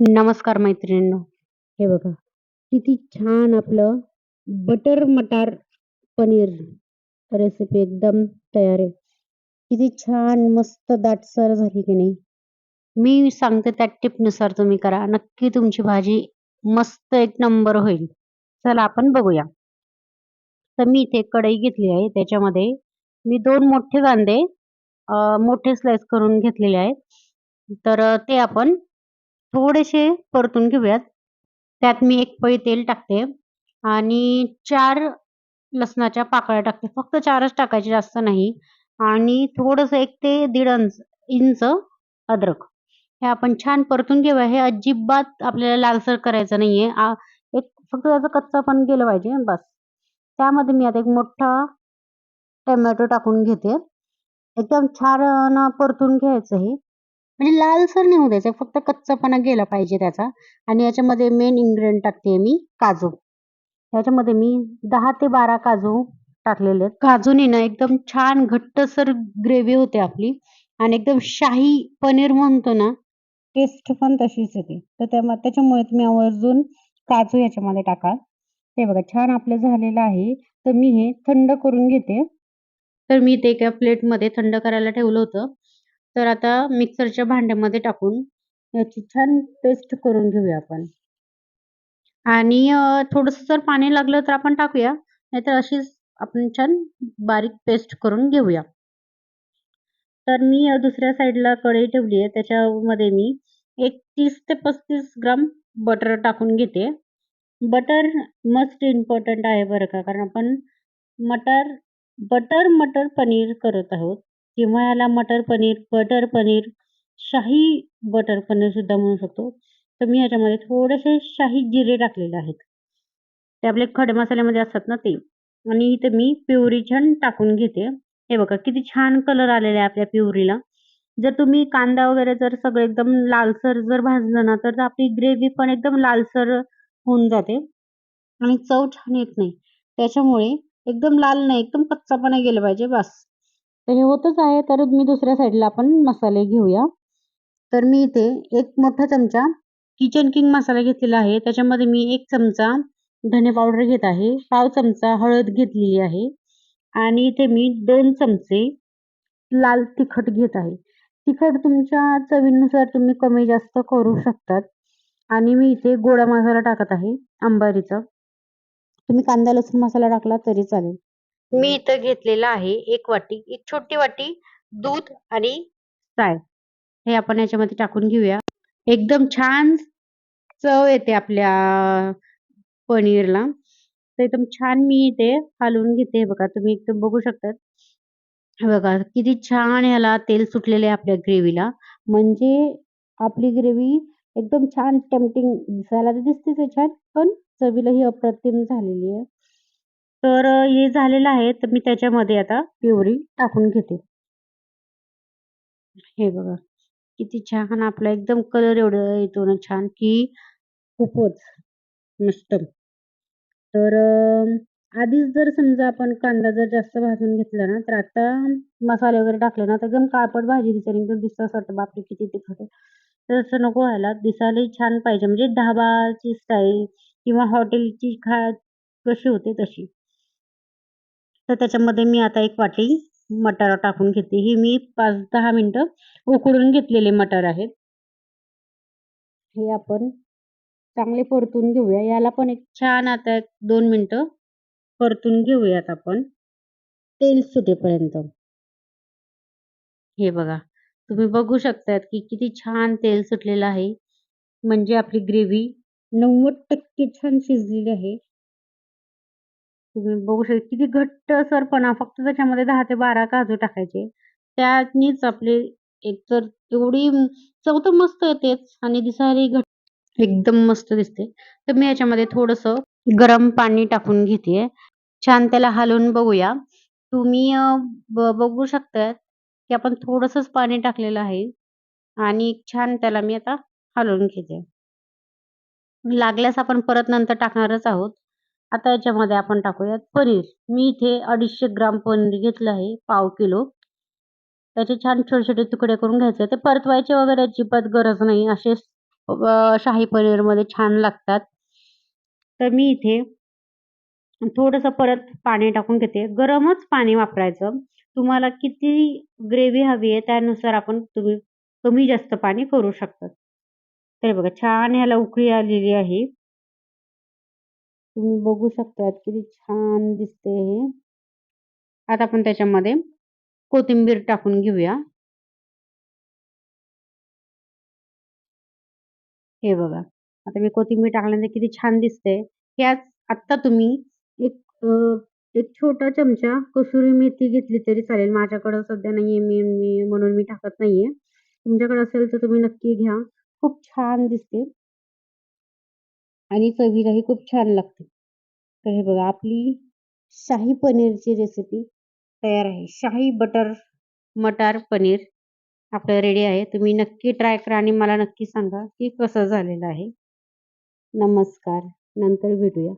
नमस्कार मैत्रिणींनो. हे बघा, किती छान आपलं बटर मटार पनीर रेसिपी एकदम तयार आहे. किती छान मस्त दाटसर झाली की नाही. मी सांगते त्या टिपनुसार तुम्ही करा. नक्की तुमची भाजी मस्त एक नंबर होईल. चला आपण बघूया. तर मी इथे कढई घेतली आहे. त्याच्यामध्ये मी दोन मोठे कांदे मोठे स्लाइस करून घेतलेले आहेत. तर ते आपण थोडेसे परतून घेऊयात. त्यात मी एक पळी तेल टाकते आणि चार लसणाच्या पाकळ्या टाकते. फक्त चारच टाकायचे जास्त नाही आणि थोडंसं एक ते दीड अंच इंच अद्रक. हे आपण छान परतून घेऊया. हे अजिबात आपल्याला लालसर करायचं नाहीये. आहे एक फक्त त्याचा कच्चापण गेलं पाहिजे बस. त्यामध्ये मी आता एक मोठा टोमॅटो टाकून घेते. एकदम छान परतून घ्यायचं हे. म्हणजे लालसर नाही होऊ द्यायचं. फक्त कच्चापणा गेला पाहिजे त्याचा आणि याच्यामध्ये मेन इन्ग्रेडियंट टाकते मी काजू. याच्यामध्ये मी दहा ते 12 काजू टाकलेले आहेत. काजूनी ना एकदम छान घट्टसर ग्रेव्ही होते आपली आणि एकदम शाही पनीर म्हणतो ना, टेस्ट पण तशीच येते. तर त्या त्याच्यामुळे तुम्ही आवर्जून काजू याच्यामध्ये टाका. ते बघा छान आपलं झालेलं आहे. तर मी हे थंड करून घेते. तर मी ते एका प्लेटमध्ये थंड करायला ठेवलं होतं. तर आता मिक्सरच्या भांड्यामध्ये टाकून याची छान पेस्ट करून घेऊया आपण. आणि थोडस थोडंसं जर पाणी लागलं तर आपण टाकूया. नाहीतर अशीच आपण छान बारीक पेस्ट करून घेऊया. तर मी दुसऱ्या साइडला कढई ठेवली आहे. त्याच्यामध्ये मी एक तीस ते 35 ग्राम बटर टाकून घेते. बटर मस्ट इम्पॉर्टंट आहे बरं का. कारण आपण मटर बटर मटर पनीर करत आहोत किंवा याला मटर पनीर, बटर पनीर, शाही बटर पनीर सुद्धा म्हणू शकतो. तर मी ह्याच्यामध्ये थोडेसे शाही जिरे टाकलेले आहेत. ते आपले खडे मसाल्यामध्ये असतात ना ते. आणि इथं मी प्युरी छान टाकून घेते. हे बघा किती छान कलर आलेला आहे आपल्या प्युरीला. जर तुम्ही कांदा वगैरे जर सगळं एकदम लालसर जर भाजलं ना, तर आपली ग्रेव्ही पण एकदम लालसर होऊन जाते आणि चव छान येत नाही. त्याच्यामुळे एकदम लाल नाही, एकदम कच्चापणा गेलं पाहिजे बास. तर हे होतच आहे. तर मी दुसऱ्या साईडला आपण मसाले घेऊया. तर मी इथे एक मोठा चमचा किचन किंग मसाला घेतलेला आहे. त्याच्यामध्ये मी एक चमचा धने पावडर घेत आहे. पाव चमचा हळद घेतलेली आहे आणि इथे मी दोन चमचे लाल तिखट घेत आहे. तिखट तुमच्या चवीनुसार तुम्ही कमी जास्त करू शकतात. आणि मी इथे गोडा मसाला टाकत आहे अंबारीचा. तुम्ही कांदा लसूण मसाला टाकला तरी चालेल. मी इथं घेतलेलं आहे एक वाटी, एक छोटी वाटी दूध आणि साय. हे आपण याच्यामध्ये टाकून घेऊया. एकदम छान चव येते आपल्या पनीरला. तर एकदम छान मी इथे हलवून घेते. हे बघा तुम्ही एकदम बघू शकता. बघा किती छान ह्याला तेल सुटलेलं आहे आपल्या ग्रेव्हीला. म्हणजे आपली ग्रेव्ही एकदम छान टेम्पटिंग दिसायला तर दिसतेच छान, पण चवीलाही अप्रतिम झालेली आहे. तर अ, हे झालेलं आहे. तर मी त्याच्यामध्ये आता प्युरी टाकून घेते. हे बघा किती छान आपला एकदम कलर एवढा येतो ना छान, की खूपच मस्त. तर अ, आधीच जर समजा आपण कांदा जर जास्त भाजून घेतला ना, तर आता मसाले वगैरे टाकले ना, तर एकदम काळपट भाजी दिसेल. एकदम दिसतं असं वाटतं बापरे! किती तिखट आहे. तर तसं नको व्हायला. दिसायलाही छान पाहिजे म्हणजे ढाबाची स्टाईल किंवा हॉटेलची खा कशी होते तशी. तर त्याच्यामध्ये मी आता एक वाटी मटार टाकून घेते. ही मी पाच दहा मिनटं उकडून घेतलेले मटार आहेत. हे आपण चांगले परतून घेऊया. याला पण एक छान आता एक दोन मिनटं परतून घेऊयात आपण. तेल सुटेपर्यंत. हे बघा. तुम्ही बघू शकतात, की किती छान तेल सुटलेलं आहे. म्हणजे आपली ग्रेव्ही 90% छान शिजलेली आहे. तुम्ही बघू शकता किती घट्टसरपणा फक्त त्याच्यामध्ये दहा ते 12 काजू टाकायचे. त्यानीच आपले एकतर एवढी चव तर मस्त येतेच आणि दिसायला घट्ट एकदम मस्त दिसते. तर मी याच्यामध्ये थोडस गरम पाणी टाकून घेतेय. छान त्याला हलवून बघूया. तुम्ही ब बघू शकता, की आपण थोडंसंच पाणी टाकलेलं आहे आणि छान त्याला मी आता हलवून घेते. लागल्यास आपण परत नंतर टाकणारच आहोत. आता याच्यामध्ये आपण टाकूयात पनीर. मी इथे 250 ग्राम पनीर घेतलं आहे, पाव किलो. त्याचे छान छोटे-छोटे तुकडे करून घ्यायचे. ते परतवायचे वगैरे अजिबात गरज नाही. असेच शाही पनीरमध्ये छान लागतात. तर मी इथे थोडंसं परत पाणी टाकून घेते. गरमच पाणी वापरायचं. तुम्हाला किती ग्रेव्ही हवी आहे त्यानुसार आपण तुम्ही कमी जास्त पाणी करू शकता. तर बघा छान ह्याला उकळी आलेली आहे. तुम्ही बघू शकता किती छान दिसते हे. आता आपण त्याच्यामध्ये कोथिंबीर टाकून. हे बघा. आता मी कोथिंबीर टाकल्यानंतर किती छान. यात आत्ता तुम्ही एक एक छोटा चमचा कसुरी मेथी घेतली तरी चालेल. माझ्याकडे सध्या नाहीये, मी मी टाकत नाहीये. तुमच्याकडे असेल तर तुम्ही नक्की घ्या. खूप छान दिसते. आणि चवीलाही खूप छान लागते. तर हे बघा आपली शाही पनीरची रेसिपी तयार आहे. शाही बटर मटार पनीर आपलं रेडी आहे. तुम्ही नक्की ट्राय करा आणि मला नक्की सांगा की कसं झालेलं आहे. नमस्कार. नंतर भेटूया.